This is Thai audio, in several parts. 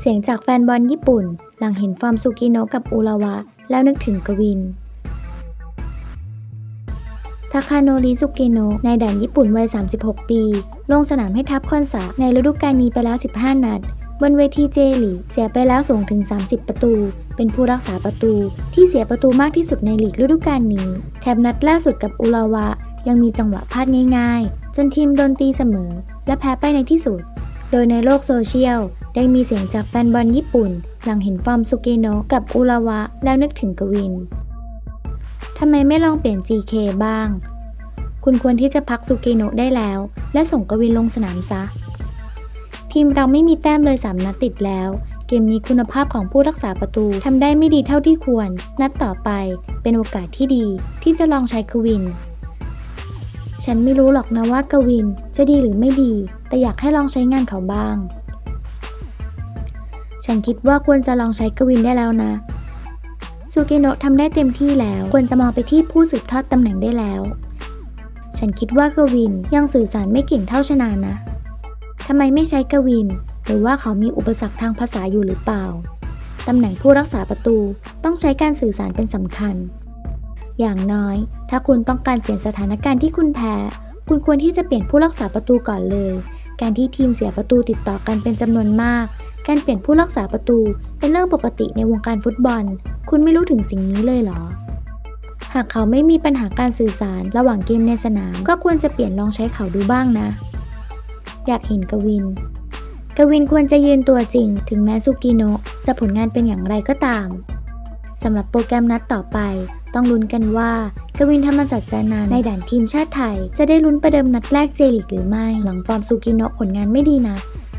เสียงจากแฟนบอลญี่ปุ่น หลังเห็นฟอร์มซูกิโนะกับอุราวะ แล้วนึกถึงกวิน ทาคาโนริซุกิโนะนายด่านญี่ปุ่นวัย 36 ปี ลงสนามให้ทัพคอนสาในฤดูกาลนี้ไปแล้ว 15 นัด บนเวทีเจลีเสียไปแล้วสูงถึง 30 ประตู เป็นผู้รักษาประตูที่เสียประตูมากที่สุดในลีกฤดูกาลนี้ แถมนัดล่าสุดกับอุราวะ ยังมีจังหวะพลาดง่ายๆ จนทีมโดนตีเสมอ และแพ้ไปในที่สุด โดยในโลกโซเชียล ได้มีเสียงจากแฟนบอลญี่ปุ่น หลังเห็นฟอร์มซุเกโนะกับอุราวะ แล้วนึกถึงกวินทำไมไม่ลองเปลี่ยน GK บ้าง คุณควรที่จะพักซูเกโนะได้แล้ว และส่งกวินลงสนามซะ ทีมเราไม่มีแต้มเลย3นัดติดแล้วเกมนี้คุณภาพของผู้รักษาประตูทำได้ไม่ดีเท่าที่ควร นัดต่อไปเป็นโอกาสที่ดีที่จะลองใช้กวิน ฉันไม่รู้หรอกนะว่ากวินจะดีหรือไม่ดี แต่อยากให้ลองใช้งานเขาบ้าง ฉันคิดว่าควรจะลองใช้กวินได้แล้วนะซูเกโนะทำได้เต็มที่แล้ว ควรจะมองไปที่ผู้สืบทอดตำแหน่งได้แล้ว ฉันคิดว่ากวินยังสื่อสารไม่เก่งเท่าชนานะทำไมไม่ใช้กวิน หรือว่าเขามีอุปสรรคทางภาษาอยู่หรือเปล่า ตำแหน่งผู้รักษาประตูต้องใช้การสื่อสารเป็นสำคัญ อย่างน้อย ถ้าคุณต้องการเปลี่ยนสถานการณ์ที่คุณแพ้ คุณควรที่จะเปลี่ยนผู้รักษาประตูก่อนเลย การที่ทีมเสียประตูติดต่อกันเป็นจำนวนมาก การเปลี่ยนผู้รักษาประตูเป็นเรื่องปกติในวงการฟุตบอล คุณไม่รู้ถึงสิ่งนี้เลยเหรอ หากเขาไม่มีปัญหาการสื่อสารระหว่างเกมในสนาม ก็ควรจะเปลี่ยนลองใช้เขาดูบ้างนะ อยากเห็นกวิน กวินควรจะยืนตัวจริง ถึงแม้ซูกิโนะจะผลงานเป็นอย่างไรก็ตาม สำหรับโปรแกรมนัดต่อไป ต้องลุ้นกันว่ากวินธรรมศักดิ์จานันในด่านทีมชาติไทย จะได้ลุ้นประเดิมนัดแรกเจลิกหรือไม่ หลังฟอร์มซูกิโนะผลงานไม่ดีนะ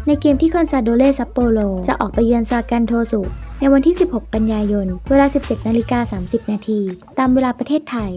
ในเกมที่คอนซาโดเลซัปโปโรจะออกไปเยือนซากันโทสุ ในวันที่ 16 กันยายน เวลา 17 นาฬิกา 30 นาที ตามเวลาประเทศไทย